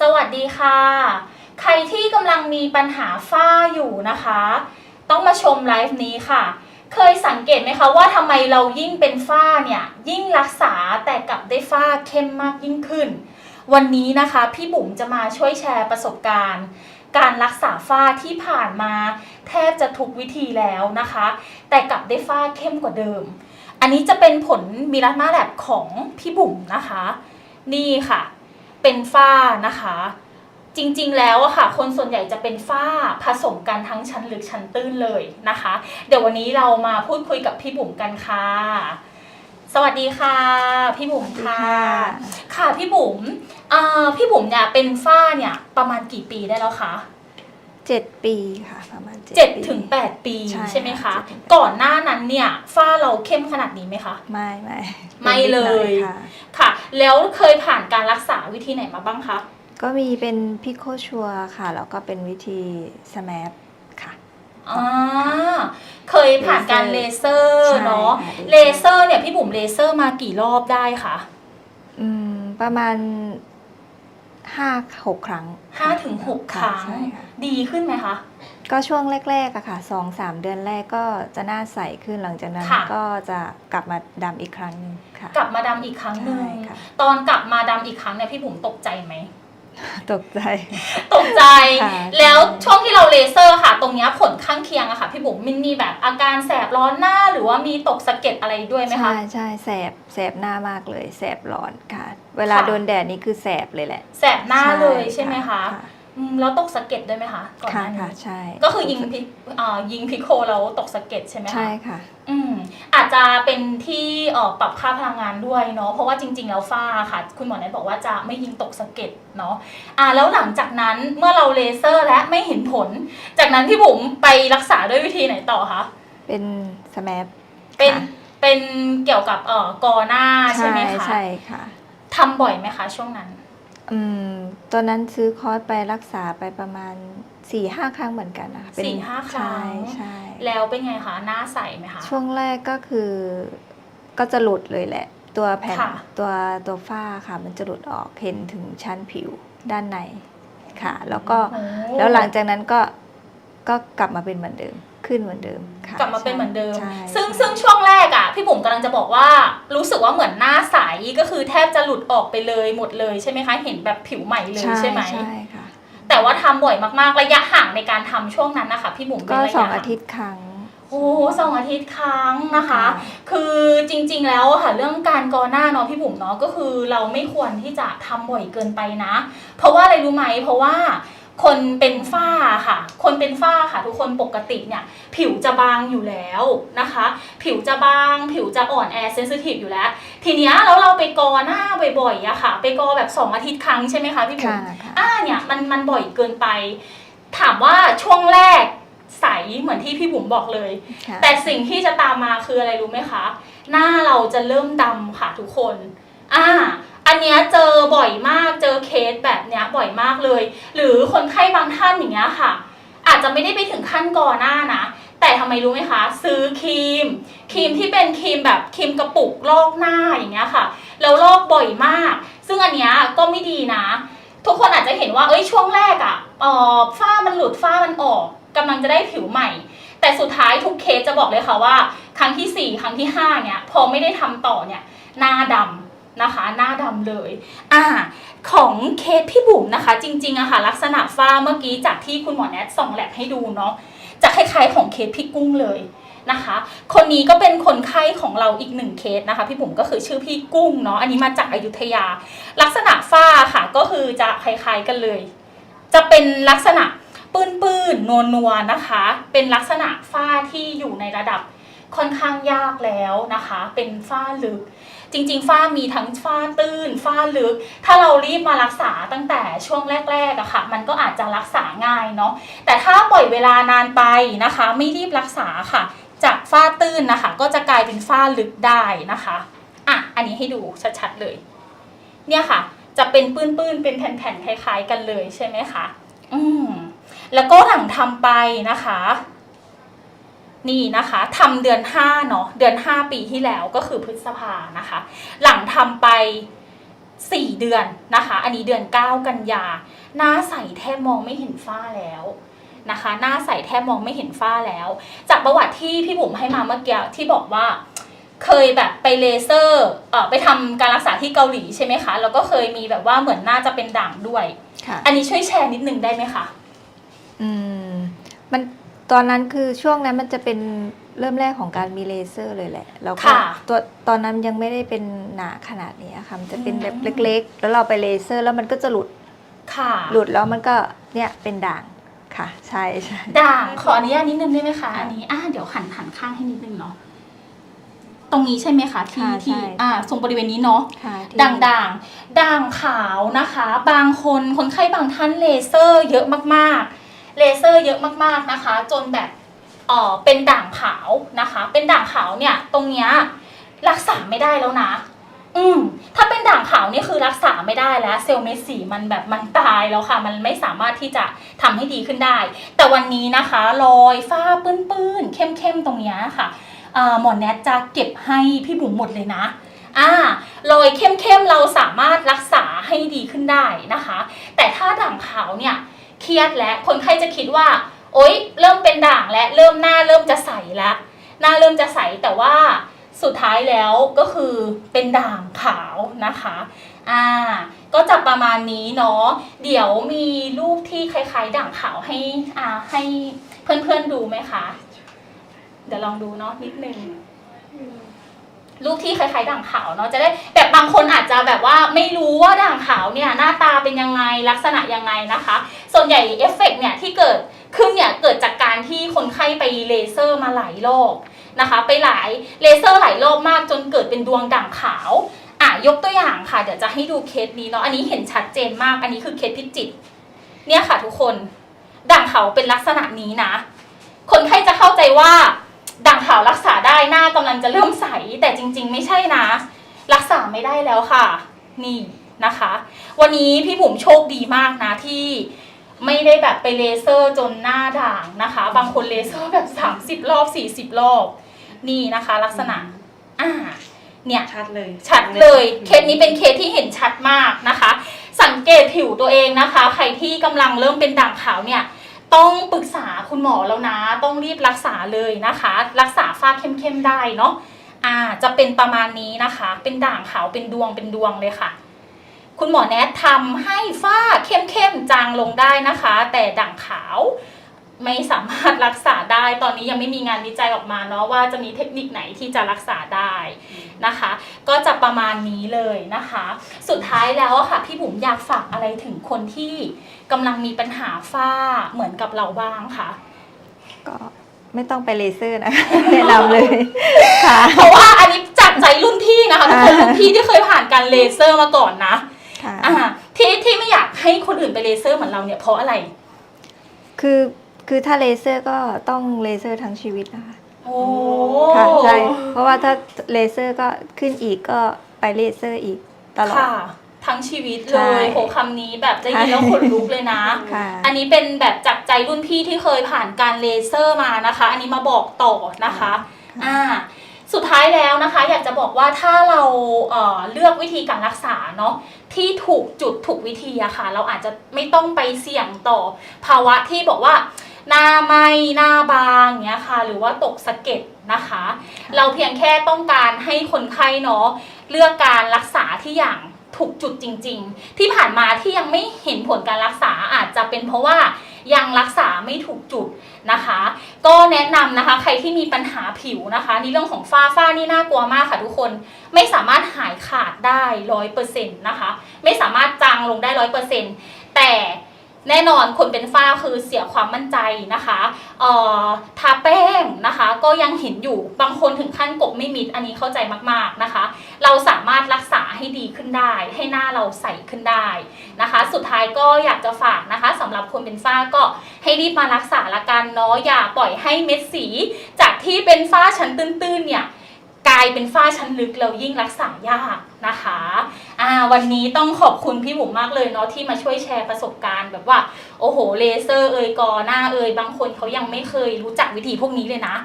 สวัสดีค่ะ ใครที่กำลังมีปัญหาฝ้าอยู่นะคะ ต้องมาชมไลฟ์นี้ค่ะ เคยสังเกตไหมคะว่าทำไมเรายิ่งเป็นฝ้าเนี่ย ยิ่งรักษาแต่กลับได้ฝ้าเข้มมากยิ่งขึ้น วันนี้นะคะ พี่บุ๋มจะมาช่วยแชร์ประสบการณ์ การรักษาฝ้าที่ผ่านมา แทบจะทุกวิธีแล้วนะคะ แต่กลับได้ฝ้าเข้มกว่าเดิม อันนี้จะเป็นผลมิลามาแลบของพี่บุ๋มนะคะ นี่ค่ะ เป็นฝ้านะคะ จริงๆแล้วอะค่ะ คนส่วนใหญ่จะเป็นฝ้าผสมกันทั้งชั้นลึกชั้นตื้นเลยนะคะ เดี๋ยววันนี้เรามาพูดคุยกับพี่บุ๋มกันค่ะ สวัสดีค่ะ พี่บุ๋มค่ะ ค่ะพี่บุ๋มอ่าพี่บุ๋มเนี่ยเป็นฝ้าเนี่ยประมาณกี่ปีได้แล้วคะ เจ็ดปีค่ะประมาณเจ็ดปีถึงแปดปีใช่ใช่ไหมคะ ค่ะเจ็ดถึงแปดก่อนหน้านั้นเนี่ยฝ้าเราเข้มขนาดนี้ไหมคะ ไม่ไม่ไม่เลย ป็นนิดหน่อค่ะ ค่ะ แล้วเคยผ่านการรักษาวิธีไหนมาบ้างคะ ก็มีเป็นพิโคชัวค่ะ แล้วก็เป็นวิธีสแมปค่ะ อ่าเคยผ่านการเลเซอร์ใช่เนาะค่ะ เลเซอร์เนี่ยพี่บุ๋มเลเซอร์มากี่รอบได้คะ อืมประมาณ ห้าหกครั้งห้าถึงหกครั้ง ใช่ค่ะ ดีขึ้นไหมคะ ก็ช่วงแรกๆอะค่ะสองสามเดือนแรกก็จะหน้าใสขึ้นหลังจากนั้นค่ะ ก็จะกลับมาดำอีกครั้งหนึงค่ะ กลับมาดำอีกครั้งหนึ่งใช่ค่ะ ตอนกลับมาดำอีกครั้งเนี่ยพี่บุ๋มตกใจไหม ตกใจต กใจ ค่ะ แล้วช่วงที่เราเลเซอร์ค่ะ ตรงเนี้ยผลข้างเคียงอะค่ะ พี่บุ๋มมันมีแบบอาการแสบร้อนหน้าหรือว่ามีตกสะเก็ดอะไรด้วยไหมคะ ใช่ใช่แสบแสบหน้ามากเลยแสบร้อนค่ะ เวลาค่ะ โดนแดดนี่คือแสบเลยแหละแสบหน้าเลยใช่ไหมคะค่ะอืมแล้วตกสะเก็ดด้วยไหมคะก่อนหค่ะน้านี้ค่ะใช่ก็คือยิงพิอ่ายิงพิโคแล้วตกสะเก็ดใช่ไหมคะ ใช่ค่ะ อืม อาจจะเป็นที่เอ่อปรับค่าพลังงานด้วยเนาะเพราะว่าจริง ๆ แล้วฝ้าค่ะ คุณหมอแนทบอกว่าจะไม่ยิงตกสะเก็ดเนาะอ่าแล้วหลังจากนั้นเมื่อเราเลเซอร์และไม่เห็นผล จากนั้นพี่บุ๋มไปรักษาด้วยวิธีไหนต่อคะเป็นสแมปเป็นค่ะเป็นเกี่ยวกับเอ่อกอหน้าใช่ไหมคะใช่ค่ะทำบ่อยไหมคะช่วงนั้น อืมตอนนั้นซื้อคอร์สไปรักษาไปประมาณ 4ี่ห้าครั้งเหมือนกันนะคะเป็นสี่ห้าครั้ง ใช่ใช่แล้วเป็นไงคะ หน้าใสไหมคะ ช่วงแรกก็คือก็จะหลุดเลยแหละ ตัวแผ่นค่ะ ตัวตัวฝ้าค่ะมันจะหลุดออกเห็นถึงชั้นผิวด้านในค่ะ แล้วก็โอ้แล้วหลังจากนั้นก็ก็กลับมาเป็นเหมือนเดิมขึ้นเหมือนเดิมค่ะกลับมาเป็นเหมือนเดิม ใช่ซึ่งใช่ซึ่งช่วงแรกอะพี่บุ๋มกำลังจะบอกว่า รู้สึกว่าเหมือนหน้าใสก็คือแทบจะหลุดออกไปเลยหมดเลยใช่ไหมคะ เห็นแบบผิวใหม่เลยใช่ไหม ใช่ค่ะ แต่ว่าทำบ่อยมากๆ ระยะห่างในการทำช่วงนั้นนะคะพี่บุ๋มเป็ก็นระสองยะอาทิตย์ครั้ง โอ้สองอาทิตย์ครั้งนะคะ ค่ะ คือจริงๆแล้วอะค่ะเรื่องการกอหน้าเนาะพี่บุ๋มเนาะก็คือเราไม่ควรที่จะทำบ่อยเกินไปนะ เพราะว่าอะไรรู้ไหมเพราะว่า คนเป็นฝ้าค่ะ คนเป็นฝ้าค่ะ ทุกคนปกติเนี่ยผิวจะบางอยู่แล้วนะคะ ผิวจะบาง ผิวจะอ่อนแอเซนซิทีฟอยู่แล้ว ทีเนี้ยแล้วเราไปกอหน้าบ่อยๆอะค่ะ ไปกอแบบสองอาทิตย์ครั้งใช่ไหมคะพี่บุ๋ค่ะมค่ะอ่าเนี่ยมันมันบ่อยเกินไป ถามว่าช่วงแรกใสเหมือนที่พี่บุ๋มบอกเลยค่ะแต่สิ่งที่จะตามมาคืออะไรรู้ไหมคะ หน้าเราจะเริ่มดำค่ะทุกคน อ่า อันเนี้ยเจอบ่อยมากเจอเคสแบบเนี้ยบ่อยมากเลย หรือคนไข้บางท่านอย่างเงี้ยค่ะ อาจจะไม่ได้ไปถึงขั้นก่อหน้านะ แต่ทำไมรู้ไหมคะ ซื้อครีม ครีมที่เป็นครีมแบบครีมกระปุกลอกหน้าอย่างเงี้ยค่ะแล้วลอกบ่อยมาก ซึ่งอันเนี้ยก็ไม่ดีนะ ทุกคนอาจจะเห็นว่าเอ้ยช่วงแรกอะ่ะออฝ้ามันหลุดฝ้ามันออกกำลังจะได้ผิวใหม่ แต่สุดท้ายทุกเคสจะบอกเลยค่ะว่า ครั้งที่ 4 ครั้งที่5เนี่ยพอไม่ได้ทำต่อเนี่ยหน้าดำ นะคะ หน้าดำเลยอ่าของเคสพี่บุ๋มนะคะ จริงๆอะค่ะ ลักษณะฝ้าเมื่อกี้จากที่คุณหมอแนทส่องแลบให้ดูเนาะจะคล้ายๆของเคสพี่กุ้งเลยนะคะ คนนี้ก็เป็นคนไข้ของเราอีกหนึ่งเคสนะคะ พี่บุ๋มก็คือชื่อพี่กุ้งเนาะอันนี้มาจากอายุทยา ลักษณะฝ้าค่ะก็คือจะคล้ายๆกันเลย จะเป็นลักษณะปื้นๆนัวๆนะคะ เป็นลักษณะฝ้าที่อยู่ในระดับ ค่อนข้างยากแล้วนะคะ เป็นฝ้าลึก จริงๆ ฝ้ามีทั้งฝ้าตื้น ฝ้าลึก ถ้าเรารีบมารักษาตั้งแต่ช่วงแรกๆอะค่ะ มันก็อาจจะรักษาง่ายเนาะ แต่ถ้าปล่อยเวลานานไปนะคะ ไม่รีบรักษาค่ะ จากฝ้าตื้นนะคะ ก็จะกลายเป็นฝ้าลึกได้นะคะ อะ อันนี้ให้ดูชัดๆเลย เนี่ยค่ะ จะเป็นปื้นๆ เป็นแผ่นๆ คล้าย ๆ กันเลยใช่ไหมคะ อืม แล้วก็หลังทำไปนะคะ นี่นะคะทำเดือนห้าเนาะเดือนห้าปีที่แล้วก็คือพฤษภานะคะ หลังทำไปสี่4เดือนนะคะ อันนี้เดือน 9 กันยา หน้าใสแทบมองไม่เห็นฝ้าแล้วนะคะ หน้าใสแทบมองไม่เห็นฝ้าแล้ว จากประวัติที่พี่บุ๋มให้มาเมื่อกี้ที่บอกว่าเคยแบบไปเลเซอร์เอ่อไปทำการรักษาที่เกาหลีใช่ไหมคะ แล้วก็เคยมีแบบว่าเหมือนหน้าจะเป็นด่างด้วยค่ะอันนี้ช่วยแชร์นิดนึงได้ไหมคะ อืม มัน ตอนนั้นคือช่วงนั้นมันจะเป็นเริ่มแรกของการมีเลเซอร์เลยแหละ แล้วก็ค่ะตัวตอนนั้นยังไม่ได้เป็นหนาขนาดนี้ค่ะมันจะเป็นแบบอืม เล็กๆ แล้วเราไปเลเซอร์แล้วมันก็จะหลุดค่ะหลุดแล้วมันก็เนี่ยเป็นด่างค่ะ ใช่ใช่ ด่างขออนุญาตนิดนึงได้ไหมคะค่ะอันนี้อ่าเดี๋ยวหันหันข้างให้นิดนึงเนาะตรงนี้ใช่ไหมคะที่ค่ะที่ใช่ อ่าตรงบริเวณนี้เนาะ ค่ะที่ ด่างด่างด่างขาวนะคะ บางคนคนไข้บางท่านเลเซอร์เยอะมากๆ เลเซอร์เยอะมากๆนะคะ จนแบบเออเป็นด่างขาวนะคะ เป็นด่างขาวเนี่ยตรงเนี้ยรักษาไม่ได้แล้วนะ อืม ถ้าเป็นด่างขาวนี่คือรักษาไม่ได้แล้ว เซลล์เม็ดสีมันแบบมันตายแล้วค่ะ มันไม่สามารถที่จะทำให้ดีขึ้นได้ แต่วันนี้นะคะรอยฝ้าปื้นๆเข้มๆตรงเนี้ยค่ะเอ่อหมอแนทจะเก็บให้พี่บุ๋มหมดเลยนะอ่ารอยเข้มๆเราสามารถรักษาให้ดีขึ้นได้นะคะ แต่ถ้าด่างขาวเนี่ย เครียดแล้วคนไข้จะคิดว่า โอ๊ย เริ่มเป็นด่างและเริ่มหน้าเริ่มจะใสแล้วหน้าเริ่มจะใสแต่ว่าสุดท้ายแล้วก็คือเป็นด่างขาวนะคะอ่าก็จะประมาณนี้เนาะเดี๋ยวมีรูปที่คล้ายๆด่างขาวให้อ่าให้เพื่อนๆดูไหมคะ เดี๋ยวลองดูเนาะนิดนึง รูปที่คล้ายๆด่างขาวเนาะจะได้แบบบางคนอาจจะแบบว่าไม่รู้ว่าด่างขาวเนี่ยหน้าตาเป็นยังไงลักษณะยังไงนะคะ ส่วนใหญ่เอฟเฟกต์เนี่ยที่เกิดขึ้นเนี่ยเกิดจากการที่คนไข้ไปเลเซอร์มาหลายรอบนะคะ ไปหลายเลเซอร์หลายรอบมากจนเกิดเป็นดวงด่างขาวอะยกตัวอย่างค่ะ เดี๋ยวจะให้ดูเคสนี้เนาะอันนี้เห็นชัดเจนมากอันนี้คือเคสพิจิตเนี่ยค่ะทุกคนด่างขาวเป็นลักษณะนี้นะ คนไข้จะเข้าใจว่าด่างขาวรักษา หน้ากำลังจะเริ่มใส แต่จริง ๆ ไม่ใช่นะ รักษาไม่ได้แล้วค่ะ นี่นะคะ วันนี้พี่บุ๋มโชคดีมากนะที่ไม่ได้แบบไปเลเซอร์จนหน้าด่างนะคะ บางคนเลเซอร์แบบ 30 รอบ 40 รอบ นี่นะคะ ลักษณะอ่าเนี่ยชัดเลยชัดเลยเคสนี้เป็นเคสที่เห็นชัดมากนะคะ สังเกตผิวตัวเองนะคะ ใครที่กำลังเริ่มเป็นด่างขาวเนี่ย ต้องปรึกษาคุณหมอแล้วนะ ต้องรีบรักษาเลยนะคะ รักษาฝ้าเข้มๆได้เนาะอ่าจะเป็นประมาณนี้นะคะ เป็นด่างขาวเป็นดวงเป็นดวงเลยค่ะ คุณหมอแนะทำให้ฝ้าเข้มๆจางลงได้นะคะ แต่ด่างขาวไม่สามารถรักษาได้ตอนนี้ยังไม่มีงานวิจัยออกมาเนาะว่าจะมีเทคนิคไหนที่จะรักษาได้นะคะ ก็จะประมาณนี้เลยนะคะ สุดท้ายแล้วค่ะพี่บุ๋มอยากฝากอะไรถึงคนที่ กำลังมีปัญหาฝ้าเหมือนกับเราบ้างค่ะก็ไม่ต้องไปเลเซอร์นะคะ แนะนำเลยค่ะ เพราะว่าอันนี้จากใจรุ่นพี่นะคะทุกคนรุ่นพี่ที่เคยผ่านการเลเซอร์มาก่อนนะค่ะอ่าที่ที่ไม่อยากให้คนอื่นไปเลเซอร์เหมือนเราเนี่ยเพราะอะไร คือคือถ้าเลเซอร์ก็ต้องเลเซอร์ทั้งชีวิตนะคะโอ้ค่ะใช่เพราะว่าถ้าเลเซอร์ก็ขึ้นอีกก็ไปเลเซอร์อีกตลอดค่ะ ทั้งชีวิตใช่เลยโหคำนี้แบบได้ยินแล้วขนลุกเลยนะ ค่ะอันนี้เป็นแบบจากใจรุ่นพี่ที่เคยผ่านการเลเซอร์มานะคะ อันนี้มาบอกต่อนะคะอ่าสุดท้ายแล้วนะคะ อยากจะบอกว่าถ้าเราเอ่อเลือกวิธีการรักษาเนาะที่ถูกจุดถูกวิธีอะค่ะ เราอาจจะไม่ต้องไปเสี่ยงต่อ ภาวะที่บอกว่าหน้าไหมหน้าบางเนี้ยค่ะ หรือว่าตกสะเก็ดนะคะ เราเพียงแค่ต้องการให้คนไข้เนาะเลือกการรักษาที่อย่าง ถูกจุดจริง ๆ ที่ผ่านมาที่ยังไม่เห็นผลการรักษาอาจจะเป็นเพราะว่ายังรักษาไม่ถูกจุดนะคะ ก็แนะนำนะคะใครที่มีปัญหาผิวนะคะ ในเรื่องของฝ้าฝ้านี่น่ากลัวมากค่ะทุกคนไม่สามารถหายขาดได้ร้อยเปอร์เซ็นต์นะคะ ไม่สามารถจางลงได้ร้อยเปอร์เซ็นต์แต่ แน่นอนคนเป็นฝ้าคือเสียความมั่นใจนะคะเอ่อทาแป้งนะคะก็ยังเห็นอยู่บางคนถึงขั้นกบไม่มิดอันนี้เข้าใจมากๆนะคะ เราสามารถรักษาให้ดีขึ้นได้ ให้หน้าเราใสขึ้นได้นะคะ สุดท้ายก็อยากจะฝากนะคะสำหรับคนเป็นฝ้าก็ให้รีบมารักษาละกันเนาะอย่าปล่อยให้เม็ดสี จากที่เป็นฝ้าชั้นตื้นๆเนี่ย กลายเป็นฝ้าชั้นลึกแล้วยิ่งรักษายากนะคะอ่าวันนี้ต้องขอบคุณพี่บุ๋มมากเลยเนาะที่มาช่วยแชร์ประสบการณ์แบบว่าโอ้โหเลเซอร์เอยกอหน้าเอยบางคนเขายังไม่เคยรู้จักวิธีพวกนี้เลยนะ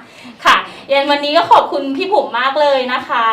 ค่ะยันวันนี้ก็ขอบคุณพี่บุ๋มมากเลยนะคะ